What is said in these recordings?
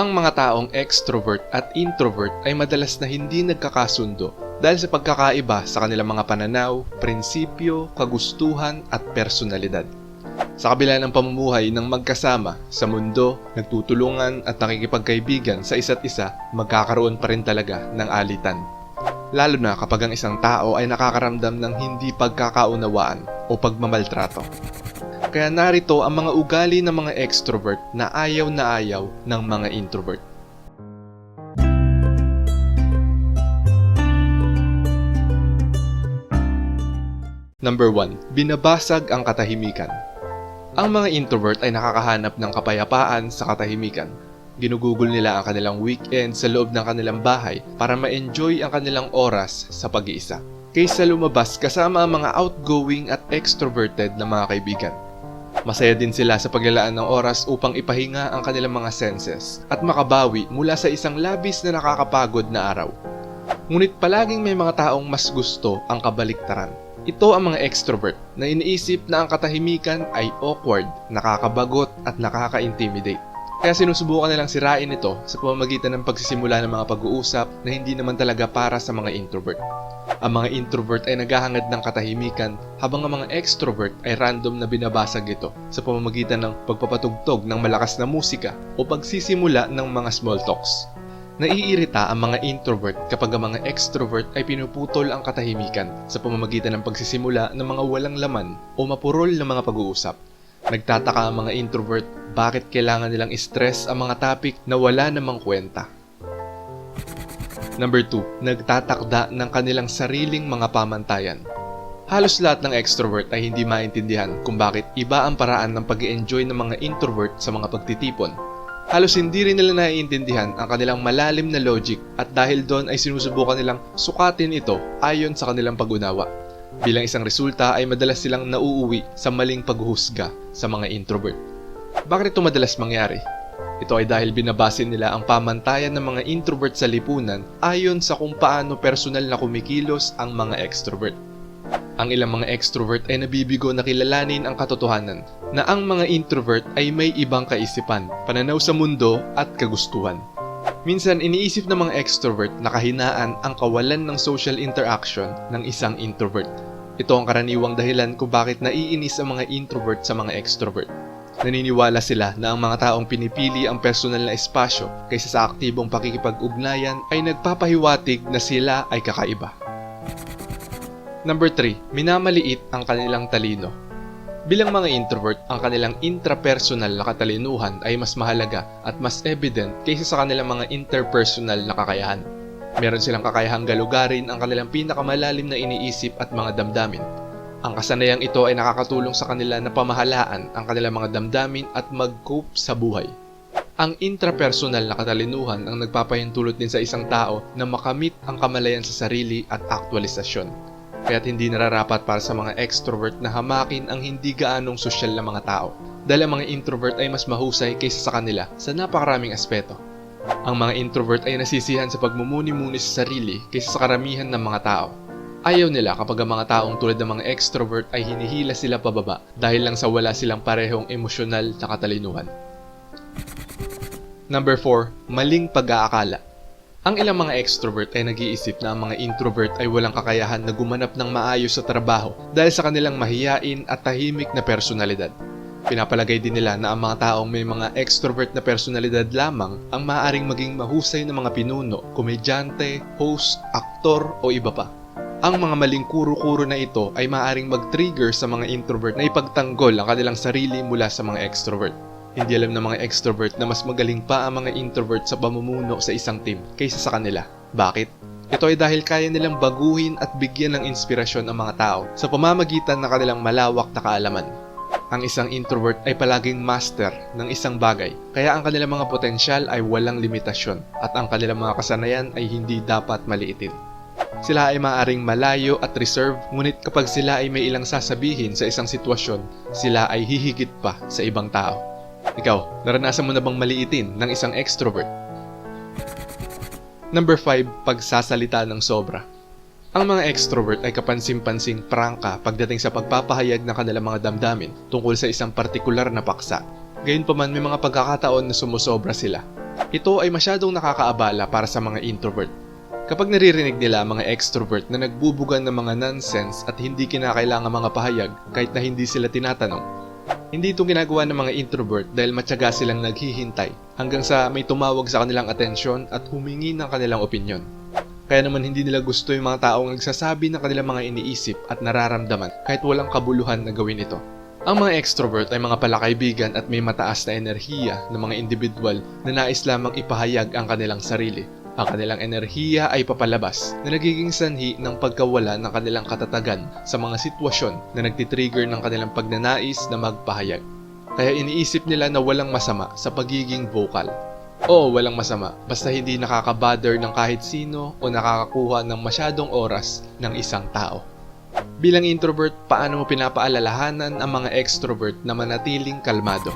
Ang mga taong extrovert at introvert ay madalas na hindi nagkakasundo dahil sa pagkakaiba sa kanilang mga pananaw, prinsipyo, kagustuhan at personalidad. Sa kabila ng pamumuhay ng magkasama sa mundo, nagtutulungan at nakikipagkaibigan sa isa't isa, magkakaroon pa rin talaga ng alitan. Lalo na kapag ang isang tao ay nakakaramdam ng hindi pagkakaunawaan o pagmamaltrato. Kaya narito ang mga ugali ng mga extrovert na ayaw na ayaw ng mga introvert. Number 1. Binabasag ang katahimikan. Ang mga introvert ay nakakahanap ng kapayapaan sa katahimikan. Ginugugol nila ang kanilang weekend sa loob ng kanilang bahay para ma-enjoy ang kanilang oras sa pag-iisa. Kaysa lumabas kasama ang mga outgoing at extroverted na mga kaibigan. Masaya din sila sa paglalaan ng oras upang ipahinga ang kanilang mga senses at makabawi mula sa isang labis na nakakapagod na araw. Ngunit palaging may mga taong mas gusto ang kabaliktaran. Ito ang mga extrovert na iniisip na ang katahimikan ay awkward, nakakabagot at nakaka-intimidate. Kaya sinusubukan nilang sirain ito sa pamamagitan ng pagsisimula ng mga pag-uusap na hindi naman talaga para sa mga introvert. Ang mga introvert ay naghahangad ng katahimikan habang ang mga extrovert ay random na binabasag ito sa pamamagitan ng pagpapatugtog ng malakas na musika o pagsisimula ng mga small talks. Naiirita ang mga introvert kapag ang mga extrovert ay pinuputol ang katahimikan sa pamamagitan ng pagsisimula ng mga walang laman o mapurol na mga pag-uusap. Nagtataka ang mga introvert bakit kailangan nilang stress ang mga topic na wala namang kwenta. Number 2, nagtatakda ng kanilang sariling mga pamantayan. Halos lahat ng extrovert ay hindi maintindihan kung bakit iba ang paraan ng pag enjoy ng mga introvert sa mga pagtitipon. Halos hindi rin nila naiintindihan ang kanilang malalim na logic at dahil doon ay sinusubukan nilang sukatin ito ayon sa kanilang pag-unawa. Bilang isang resulta ay madalas silang nauuwi sa maling paghuhusga sa mga introvert. Bakit ito madalas mangyari? Ito ay dahil binabasin nila ang pamantayan ng mga introvert sa lipunan ayon sa kung paano personal na kumikilos ang mga extrovert. Ang ilang mga extrovert ay nabibigo na kilalanin ang katotohanan na ang mga introvert ay may ibang kaisipan, pananaw sa mundo at kagustuhan. Minsan iniisip ng mga extrovert na kahinaan ang kawalan ng social interaction ng isang introvert. Ito ang karaniwang dahilan kung bakit naiinis ang mga introvert sa mga extrovert. Naniniwala sila na ang mga taong pinipili ang personal na espasyo kaysa sa aktibong pakikipag-ugnayan ay nagpapahiwatig na sila ay kakaiba. Number 3, minamaliit ang kanilang talino. Bilang mga introvert, ang kanilang intrapersonal na katalinuhan ay mas mahalaga at mas evident kaysa sa kanilang mga interpersonal na kakayahan. Meron silang kakayahang galugarin ang kanilang pinakamalalim na iniisip at mga damdamin. Ang kasanayang ito ay nakakatulong sa kanila na pamahalaan ang kanilang mga damdamin at mag-cope sa buhay. Ang intrapersonal na katalinuhan ang nagpapahintulot din sa isang tao na makamit ang kamalayan sa sarili at aktualisasyon kaya't hindi nararapat para sa mga extrovert na hamakin ang hindi gaanong sosyal na mga tao dahil ang mga introvert ay mas mahusay kaysa sa kanila sa napakaraming aspeto. Ang mga introvert ay nasisihan sa pagmumuni-muni sa sarili kaysa sa karamihan ng mga tao. Ayaw nila kapag ang mga taong tulad ng mga extrovert ay hinihila sila pababa dahil lang sa wala silang parehong emosyonal na katalinuhan. Number 4, maling pag-aakala. Ang ilang mga extrovert ay nag-iisip na ang mga introvert ay walang kakayahan na gumanap ng maayos sa trabaho dahil sa kanilang mahiyain at tahimik na personalidad. Pinapalagay din nila na ang mga taong may mga extrovert na personalidad lamang ang maaaring maging mahusay na mga pinuno, komedyante, host, aktor o iba pa. Ang mga maling kuro-kuro na ito ay maaaring mag-trigger sa mga introvert na ipagtanggol ang kanilang sarili mula sa mga extrovert. Hindi alam ng mga extrovert na mas magaling pa ang mga introvert sa pamumuno sa isang team kaysa sa kanila. Bakit? Ito ay dahil kaya nilang baguhin at bigyan ng inspirasyon ang mga tao sa pamamagitan ng kanilang malawak na kaalaman. Ang isang introvert ay palaging master ng isang bagay, kaya ang kanilang mga potensyal ay walang limitasyon at ang kanilang mga kasanayan ay hindi dapat maliitin. Sila ay maaring malayo at reserve, ngunit kapag sila ay may ilang sasabihin sa isang sitwasyon, sila ay hihigit pa sa ibang tao. Ikaw, naranasan mo na bang maliitin ng isang extrovert? Number 5, pagsasalita ng sobra. Ang mga extrovert ay kapansin-pansing prangka pagdating sa pagpapahayag ng kanilang mga damdamin tungkol sa isang partikular na paksa. Gayunpaman may mga pagkakataon na sumusobra sila. Ito ay masyadong nakakaabala para sa mga introvert. Kapag naririnig nila ang mga extrovert na nagbubugan ng mga nonsense at hindi kinakailangan mga pahayag kahit na hindi sila tinatanong, hindi itong ginagawa ng mga introvert dahil matyaga silang naghihintay hanggang sa may tumawag sa kanilang atensyon at humingi ng kanilang opinyon. Kaya naman hindi nila gusto yung mga taong nagsasabi ng kanilang mga iniisip at nararamdaman kahit walang kabuluhan na gawin ito. Ang mga extrovert ay mga palakaibigan at may mataas na enerhiya ng mga individual na nais lamang ipahayag ang kanilang sarili. Ang kanilang enerhiya ay papalabas na nagiging sanhi ng pagkawala ng kanilang katatagan sa mga sitwasyon na nagtitrigger ng kanilang pagnanais na magpahayag. Kaya iniisip nila na walang masama sa pagiging vocal. Oo, walang masama, basta hindi nakakabother ng kahit sino o nakakakuha ng masyadong oras ng isang tao. Bilang introvert, paano mo pinapaalalahanan ang mga extrovert na manatiling kalmado?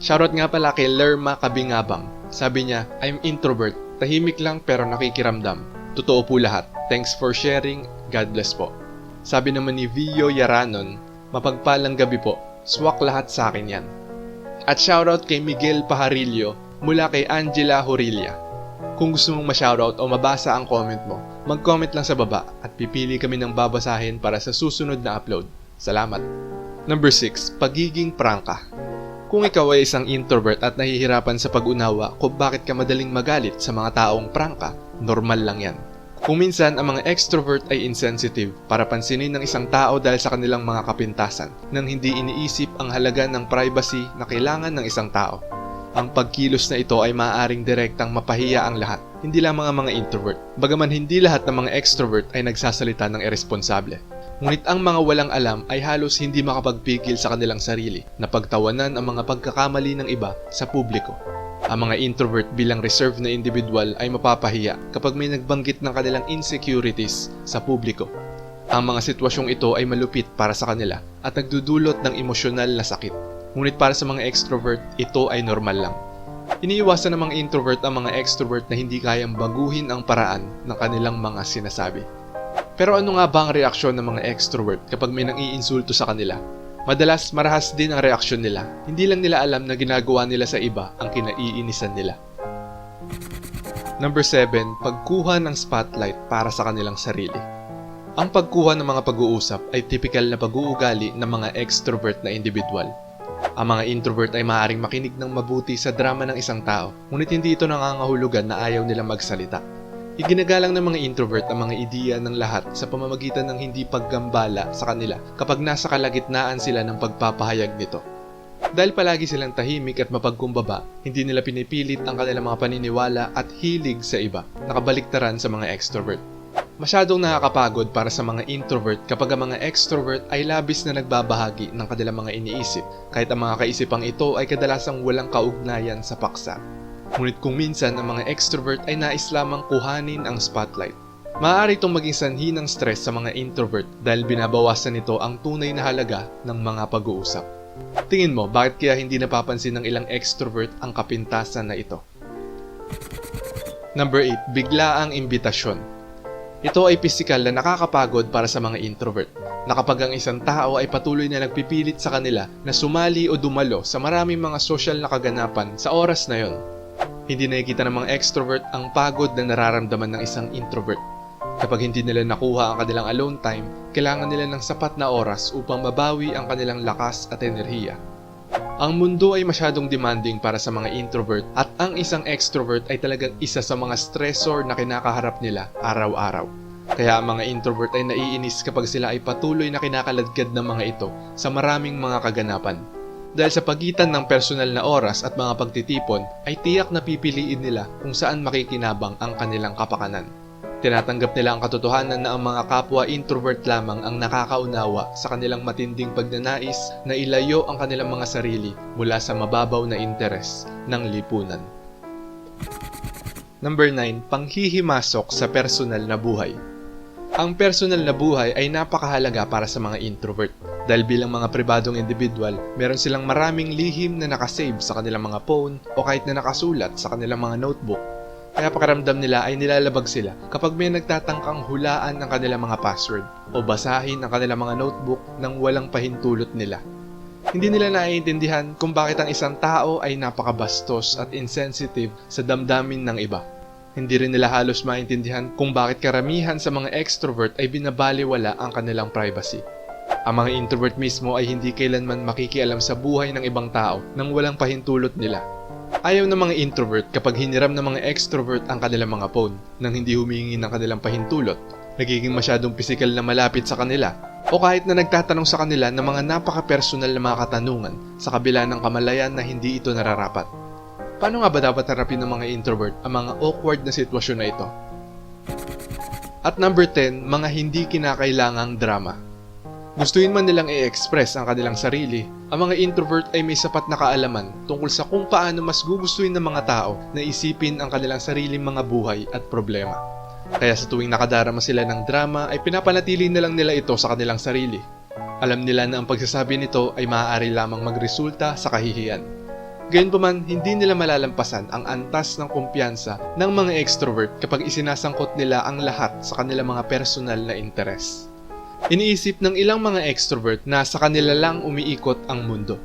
Shoutout nga pala kay Lerma Kabingabang. Sabi niya, I'm introvert, tahimik lang pero nakikiramdam. Totoo po lahat. Thanks for sharing. God bless po. Sabi naman ni Vio Yaranon, mapagpalang gabi po. Swak lahat sa akin yan. At shoutout kay Miguel Pajarillo mula kay Angela Horilla. Kung gusto mong ma-shoutout o mabasa ang comment mo, mag-comment lang sa baba at pipili kami ng babasahin para sa susunod na upload. Salamat! Number 6. Pagiging prangka Kung ikaw ay isang introvert at nahihirapan sa pag-unawa kung bakit ka madaling magalit sa mga taong prangka, normal lang yan. Kung minsan ang mga extrovert ay insensitive para pansinin ng isang tao dahil sa kanilang mga kapintasan nang hindi iniisip ang halaga ng privacy na kailangan ng isang tao. Ang pagkilos na ito ay maaaring direktang mapahiya ang lahat, hindi lamang ang mga introvert. Bagaman hindi lahat ng mga extrovert ay nagsasalita ng irresponsable. Ngunit ang mga walang alam ay halos hindi makapagpigil sa kanilang sarili na pagtawanan ang mga pagkakamali ng iba sa publiko. Ang mga introvert bilang reserved na individual ay mapapahiya kapag may nagbanggit ng kanilang insecurities sa publiko. Ang mga sitwasyong ito ay malupit para sa kanila at nagdudulot ng emosyonal na sakit. Ngunit para sa mga extrovert, ito ay normal lang. Iniiwasan ng mga introvert ang mga extrovert na hindi kayang baguhin ang paraan ng kanilang mga sinasabi. Pero ano nga ba ang reaksyon ng mga extrovert kapag may nang iinsulto sa kanila? Madalas marahas din ang reaksyon nila. Hindi lang nila alam na ginagawa nila sa iba ang kinaiinisan nila. Number 7, pagkuha ng spotlight para sa kanilang sarili. Ang pagkuha ng mga pag-uusap ay typical na pag-uugali ng mga extrovert na individual. Ang mga introvert ay maaaring makinig ng mabuti sa drama ng isang tao, ngunit hindi ito nangangahulugan na ayaw nilang magsalita. Iginagalang ng mga introvert ang mga ideya ng lahat sa pamamagitan ng hindi paggambala sa kanila kapag nasa kalagitnaan sila ng pagpapahayag nito. Dahil palagi silang tahimik at mapagkumbaba, hindi nila pinipilit ang kanilang mga paniniwala at hilig sa iba, nakabaliktaran sa mga extrovert. Masyadong nakakapagod para sa mga introvert kapag ang mga extrovert ay labis na nagbabahagi ng kanilang mga iniisip, kahit ang mga kaisipang ito ay kadalasang walang kaugnayan sa paksa. Ngunit kung minsan ang mga extrovert ay nais lamang kuhanin ang spotlight. Maaari itong maging sanhi ng stress sa mga introvert dahil binabawasan nito ang tunay na halaga ng mga pag-uusap. Tingin mo, bakit kaya hindi napapansin ng ilang extrovert ang kapintasan na ito? Number 8. Biglaang imbitasyon. Ito ay pisikal na nakakapagod para sa mga introvert na ang isang tao ay patuloy na nagpipilit sa kanila na sumali o dumalo sa maraming mga social na kaganapan sa oras na yon. Hindi nakikita ng mga extrovert ang pagod na nararamdaman ng isang introvert. Kapag hindi nila nakuha ang kanilang alone time, kailangan nila ng sapat na oras upang mabawi ang kanilang lakas at enerhiya. Ang mundo ay masyadong demanding para sa mga introvert at ang isang extrovert ay talagang isa sa mga stressor na kinakaharap nila araw-araw. Kaya ang mga introvert ay naiinis kapag sila ay patuloy na kinakaladkad ng mga ito sa maraming mga kaganapan. Dahil sa pagitan ng personal na oras at mga pagtitipon ay tiyak na pipiliin nila kung saan makikinabang ang kanilang kapakanan. Tinatanggap nila ang katotohanan na ang mga kapwa introvert lamang ang nakakaunawa sa kanilang matinding pagnanais na ilayo ang kanilang mga sarili mula sa mababaw na interes ng lipunan. Number 9. Panghihimasok sa personal na buhay. Ang personal na buhay ay napakahalaga para sa mga introvert dahil bilang mga pribadong individual, meron silang maraming lihim na nakasave sa kanilang mga phone o kahit na nakasulat sa kanilang mga notebook kaya pakaramdam nila ay nilalabag sila kapag may nagtatangkang hulaan ang kanilang mga password o basahin ang kanilang mga notebook nang walang pahintulot nila. Hindi nila naiintindihan kung bakit ang isang tao ay napakabastos at insensitive sa damdamin ng iba. Hindi rin nila halos maintindihan kung bakit karamihan sa mga extrovert ay binabaliwala ang kanilang privacy. Ang mga introvert mismo ay hindi kailanman makikialam sa buhay ng ibang tao nang walang pahintulot nila. Ayaw ng mga introvert kapag hiniram ng mga extrovert ang kanilang mga phone nang hindi humingi ng kanilang pahintulot, nagiging masyadong pisikal na malapit sa kanila, o kahit na nagtatanong sa kanila ng mga napaka-personal na mga katanungan sa kabila ng kamalayan na hindi ito nararapat. Paano nga ba dapat harapin ng mga introvert ang mga awkward na sitwasyon na ito? At number 10, mga hindi kinakailangang drama. Gustuin man nilang i-express ang kanilang sarili, ang mga introvert ay may sapat na kaalaman tungkol sa kung paano mas gugustuhin ng mga tao na isipin ang kanilang sariling mga buhay at problema. Kaya sa tuwing nakadarama sila ng drama ay pinapanatili na lang nila ito sa kanilang sarili. Alam nila na ang pagsasabi nito ay maaari lamang magresulta sa kahihiyan. Gayunpaman, hindi nila malalampasan ang antas ng kumpiyansa ng mga extrovert kapag isinasangkot nila ang lahat sa kanilang mga personal na interes. Iniisip ng ilang mga extrovert na sa kanila lang umiikot ang mundo.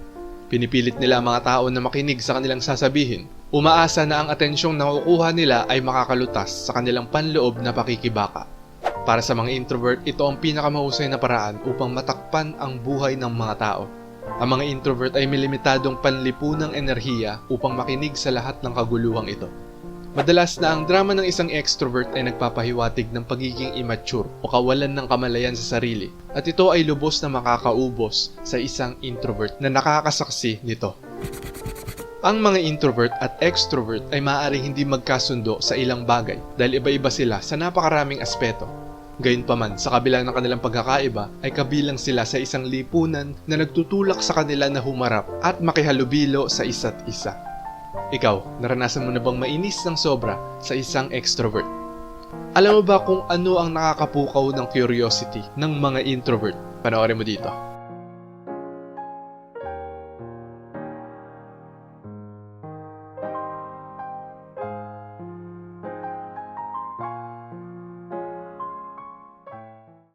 Pinipilit nila ang mga tao na makinig sa kanilang sasabihin. Umaasa na ang atensyong nakukuha nila ay makakalutas sa kanilang panloob na pakikibaka. Para sa mga introvert, ito ang pinakamahusay na paraan upang matakpan ang buhay ng mga tao. Ang mga introvert ay may limitadong panlipunang enerhiya upang makinig sa lahat ng kaguluhang ito. Madalas na ang drama ng isang extrovert ay nagpapahiwatig ng pagiging immature o kawalan ng kamalayan sa sarili at ito ay lubos na makakaubos sa isang introvert na nakakasaksi nito. Ang mga introvert at extrovert ay maaaring hindi magkasundo sa ilang bagay dahil iba-iba sila sa napakaraming aspeto. Gayunpaman, sa kabila ng kanilang pagkakaiba ay kabilang sila sa isang lipunan na nagtutulak sa kanila na humarap at makihalubilo sa isa't isa. Ikaw, naranasan mo na bang mainis ng sobra sa isang extrovert? Alam mo ba kung ano ang nakakapukaw ng curiosity ng mga introvert? Panoorin mo dito.